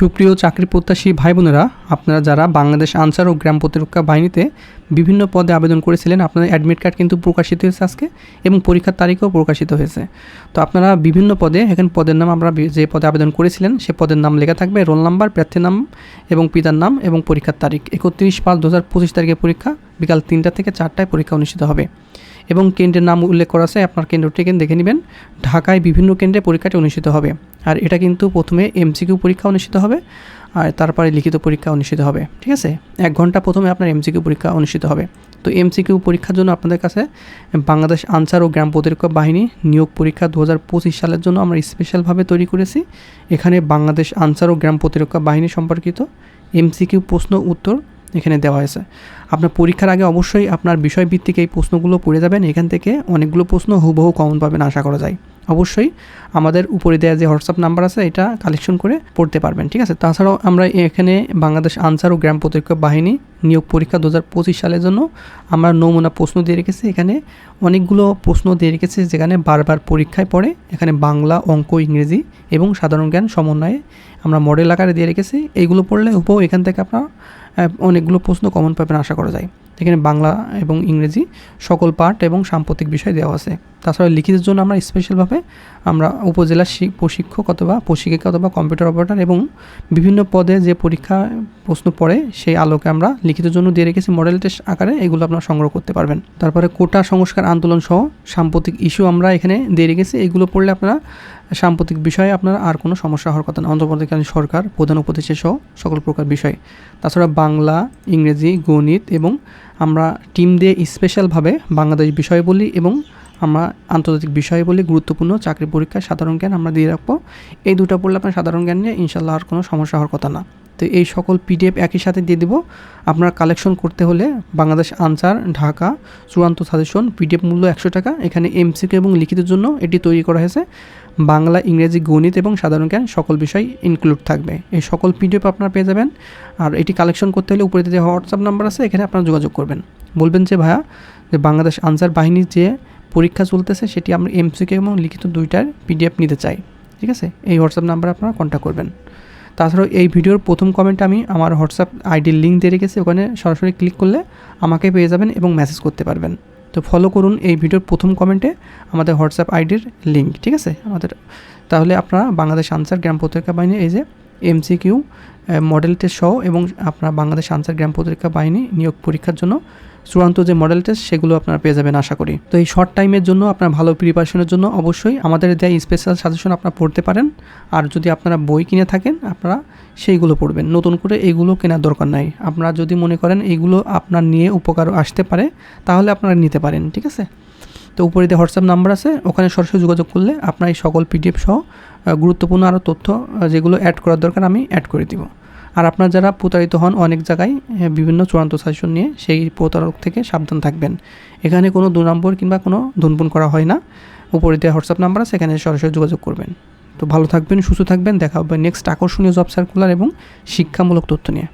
সুপ্রিয় চাকরি প্রত্যাশী ভাই বোনেরা আপনারা যারা বাংলাদেশ আনসার ও গ্রাম প্রতিরক্ষা বাহিনীতে বিভিন্ন পদে আবেদন করেছিলেন, আপনাদের অ্যাডমিট কার্ড কিন্তু প্রকাশিত হয়েছে আজকে এবং পরীক্ষার তারিখও প্রকাশিত হয়েছে। তো আপনারা বিভিন্ন পদে, এখানে পদের নাম আমরা যে পদে আবেদন করেছিলেন, সে পদের নাম লেখা থাকবে, রোল নাম্বার প্রার্থীর নাম এবং পিতার নাম এবং পরীক্ষার তারিখ। একত্রিশ পাঁচ দু হাজার পঁচিশ তারিখে পরীক্ষা, বিকাল তিনটা থেকে চারটায় পরীক্ষা অনুষ্ঠিত হবে। এবং কেন্দ্রের নাম উল্লেখ করা আছে, আপনার কেন্দ্রটিকে দেখে নেবেন। ঢাকায় বিভিন্ন কেন্দ্রে পরীক্ষাটি অনুষ্ঠিত হবে। আর এটা কিন্তু প্রথমে এমসিকিউ পরীক্ষা অনুষ্ঠিত হবে আর তারপরে লিখিত পরীক্ষা অনুষ্ঠিত হবে, ঠিক আছে? এক ঘণ্টা প্রথমে আপনার এমসিকিউ পরীক্ষা অনুষ্ঠিত হবে। তো এমসিকিউ পরীক্ষার জন্য আপনাদের কাছে বাংলাদেশ আনসার ও গ্রাম প্রতিরক্ষা বাহিনী নিয়োগ পরীক্ষা দু হাজার পঁচিশ সালের জন্য আমরা স্পেশালভাবে তৈরি করেছি। এখানে বাংলাদেশ আনসার ও গ্রাম প্রতিরক্ষা বাহিনী সম্পর্কিত এমসিকিউ প্রশ্ন উত্তর এখানে দেওয়া হয়েছে। আপনার পরীক্ষার আগে অবশ্যই আপনার বিষয়ভিত্তিক এই প্রশ্নগুলো পড়ে যাবেন। এখান থেকে অনেকগুলো প্রশ্ন হুবহু কমন পাবেন আশা করা যায়। অবশ্যই আমাদের উপরে দেওয়া যে হোয়াটসঅ্যাপ নাম্বার আছে, এটা কালেকশন করে পড়তে পারবেন, ঠিক আছে? তাছাড়াও আমরা এখানে বাংলাদেশ আনসার ও গ্রাম প্রতিরক্ষা বাহিনী নিয়োগ পরীক্ষা দু হাজার পঁচিশ সালের জন্য আমরা নমুনা প্রশ্ন দিয়ে রেখেছি। এখানে অনেকগুলো প্রশ্ন দিয়ে রেখেছি, যেখানে বারবার পরীক্ষায় পড়ে। এখানে বাংলা, অঙ্ক, ইংরেজি এবং সাধারণ জ্ঞান সমন্বয়ে আমরা মডেল আকারে দিয়ে রেখেছি। এইগুলো পড়লে হুবহু এখান থেকে আপনার অনেকগুলো প্রশ্ন কমন পাবেন আশা করা যায়। এখানে বাংলা এবং ইংরেজি সকল পাঠ এবং সাম্প্রতিক বিষয় দেওয়া আছে। তাছাড়া লিখিতের জন্য আমরা স্পেশালভাবে আমরা উপজেলা প্রশিক্ষক অথবা প্রশিক্ষিকা অথবা কম্পিউটার অপারেটর এবং বিভিন্ন পদে যে পরীক্ষা প্রশ্ন পড়ে সেই আলোকে আমরা লিখিতের জন্য দিয়ে রেখেছি। মডেল টেস্ট আকারে এগুলো আপনারা সংগ্রহ করতে পারবেন। তারপরে কোটা সংস্কার আন্দোলন সহ সাম্প্রতিক ইস্যু আমরা এখানে দিয়ে রেখেছি। এগুলো পড়লে আপনারা সাম্প্রতিক বিষয়ে আপনার আর কোনো সমস্যা হওয়ার কথা না। অন্তর্বর্তীকালীন সরকার, প্রধান উপদেষ্টা সহ সকল প্রকার বিষয়। তাছাড়া বাংলা, ইংরেজি, গণিত এবং আমরা টিম দিয়ে স্পেশালভাবে বাংলাদেশ বিষয় বলি এবং আমরা আন্তর্জাতিক বিষয় বলি গুরুত্বপূর্ণ চাকরি পরীক্ষা সাধারণ জ্ঞান আমরা দিয়ে রাখব। এই দুটো পড়লে আপনার সাধারণ জ্ঞান নিয়ে ইনশাল্লাহ আর কোনো সমস্যা হওয়ার কথা না। তো এই সকল পিডিএফ একই সাথে দিয়ে দেবো। আপনার কালেকশন করতে হলে বাংলাদেশ আনসার, ঢাকা, চূড়ান্ত সাজেশন পিডিএফ মূল্য একশো টাকা। এখানে এমসিকে এবং লিখিতের জন্য এটি তৈরি করা হয়েছে। বাংলা, ইংরেজি, গণিত এবং সাধারণ জ্ঞান সকল বিষয় ইনক্লুড থাকবে। এই সকল পিডিএফ আপনারা পেয়ে যাবেন। আর এটি কালেকশন করতে হলে উপরে যে হোয়াটসঅ্যাপ নাম্বার আছে, এখানে আপনারা যোগাযোগ করবেন। বলবেন যে, ভাইয়া, যে বাংলাদেশ আনসার বাহিনীর যে পরীক্ষা চলতেছে, সেটি আমরা এমসিকে এবং লিখিত দুইটার পিডিএফ নিতে চাই। ঠিক আছে? এই হোয়াটসঅ্যাপ নাম্বারে আপনারা কন্ট্যাক্ট করবেন। তাছাড়াও এই ভিডিওর প্রথম কমেন্টে আমি আমার হোয়াটসঅ্যাপ আইডির লিঙ্ক দিয়ে রেখেছি, ওখানে সরাসরি ক্লিক করলে আমাকে পেয়ে যাবেন এবং মেসেজ করতে পারবেন। তো ফলো করুন এই ভিডিওর প্রথম কমেন্টে আমাদের হোয়াটসঅ্যাপ আইডির লিঙ্ক ঠিক আছে? আমাদের, তাহলে আপনারা বাংলাদেশ আনসার গ্রাম প্রতিরক্ষা বাহিনী, এই যে এমসিকিউ মডেল টেস্ট সহ এবং আপনারা বাংলাদেশ আনসার গ্রাম প্রতিরক্ষা বাহিনী নিয়োগ পরীক্ষার জন্য চূড়ান্ত যে মডেল টেস্ট সেগুলো আপনারা পেয়ে যাবেন আশা করি। তো এই শর্ট টাইমের জন্য, আপনার ভালো প্রিপারেশনের জন্য অবশ্যই আমাদের দেয় স্পেশাল সাজেশন আপনারা পড়তে পারেন। আর যদি আপনারা বই কিনে থাকেন, আপনারা সেইগুলো পড়বেন। নতুন করে এইগুলো কেনার দরকার নাই। আপনারা যদি মনে করেন এইগুলো আপনার নিয়ে উপকার আসতে পারে, তাহলে আপনারা নিতে পারেন, ঠিক আছে? তো উপরে যে হোয়াটসঅ্যাপ নাম্বার আছে, ওখানে সরাসরি যোগাযোগ করলে আপনার এই সকল পিডিএফ সহ গুরুত্বপূর্ণ আরও তথ্য যেগুলো অ্যাড করার দরকার, আমি অ্যাড করে দিব। আর আপনার যারা প্রতারিত হন অনেক জায়গায় বিভিন্ন চূড়ান্ত শাসন নিয়ে সেই প্রতারক থেকে সাবধান থাকবেন। এখানে কোনো দু নম্বর কিংবা কোনো ধুনপুন করা হয় না। উপরে দেওয়া হোয়াটসঅ্যাপ নাম্বার আছে, এখানে সরাসরি যোগাযোগ করবেন। তো ভালো থাকবেন, সুস্থ থাকবেন। দেখা হবে নেক্সট আকর্ষণীয় জব সার্কুলার এবং শিক্ষামূলক তথ্য নিয়ে।